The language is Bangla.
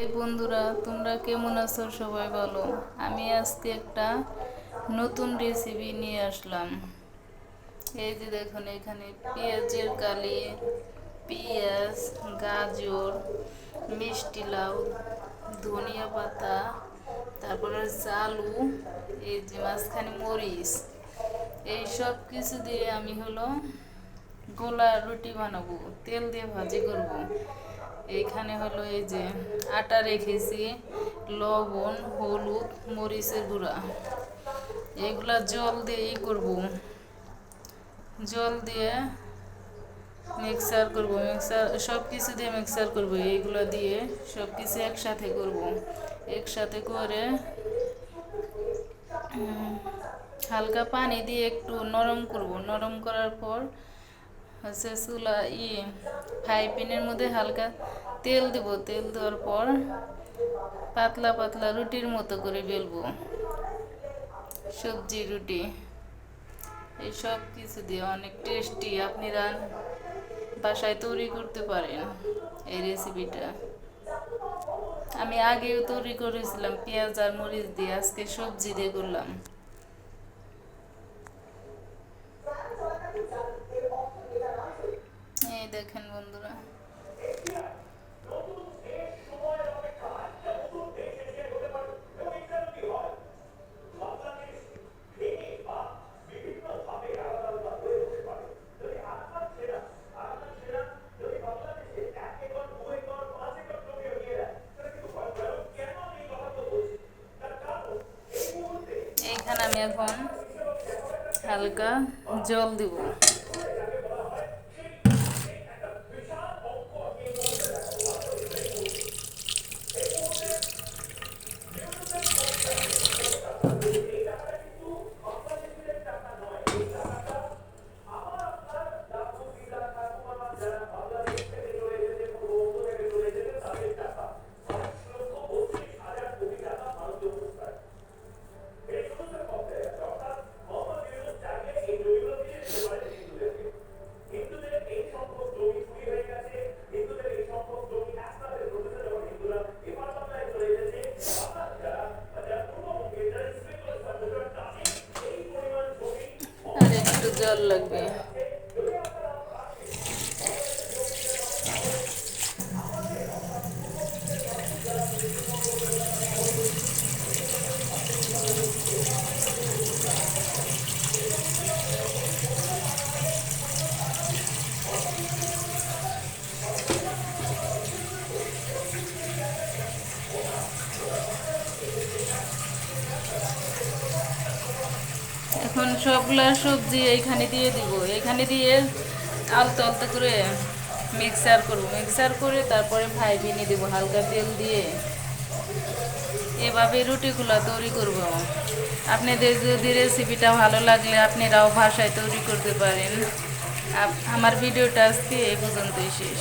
এই বন্ধুরা, তোমরা কেমন আছো? সবাই বলো আমি আজকে একটা নতুন রেসিপি নিয়ে আসলাম। এই যে দেখুন, এখানে পেঁয়াজের কালি, পেঁয়াজ, গাজর, মিষ্টি লাউ, ধনিয়া পাতা, তারপরে চালু এই যে মাঝখানে মরিচ। এই সব কিছু দিয়ে আমি হলো গোলা রুটি বানাবো, তেল দিয়ে ভাজি করব। এইখানে হলো এই যে আটা রেখেছি, লবণ, হলুদ, মরিচের গুঁড়া। এগুলা জল দিয়েই করব। জল দিয়ে মিক্সার করব, মিক্সার সব কিছু দিয়ে মিক্সার করব, এইগুলো দিয়ে সব কিছু একসাথে করব। একসাথে করে হালকা পানি দিয়ে একটু নরম করব। নরম করার পর হচ্ছে চুলা ই ফ্রাই প্যানের মধ্যে হালকা তেল দেব। তেল দেওয়ার পর পাতলা পাতলা রুটির মতো করে বেলবো। সবজি, রুটি, এই সব কিছু দিয়ে অনেক টেস্টি আপনারা বাসায় তৈরি করতে পারেন এই রেসিপিটা আমি আগেও তৈরি করেছিলাম, পেঁয়াজ আর মরিচ দিয়ে আজকে সবজি দিয়ে করলাম এই দেখেন বন্ধুরা এইখানে আমি এখন হালকা জল দিব। আর একটু জল লাগবে এখন সবগুলা সবজি এইখানে দিয়ে দিব। এইখানে দিয়ে আলতো আলতো করে মিক্সার করব। মিক্সার করে তারপরে ফ্রাই বিনে দেবো হালকা তেল দিয়ে। এভাবে রুটিগুলো তৈরি করব। আপনাদের যদি রেসিপিটা ভালো লাগলে আপনারাও ভাষায় তৈরি করতে পারেন। আমার ভিডিওটা আজকে এই পর্যন্তই শেষ।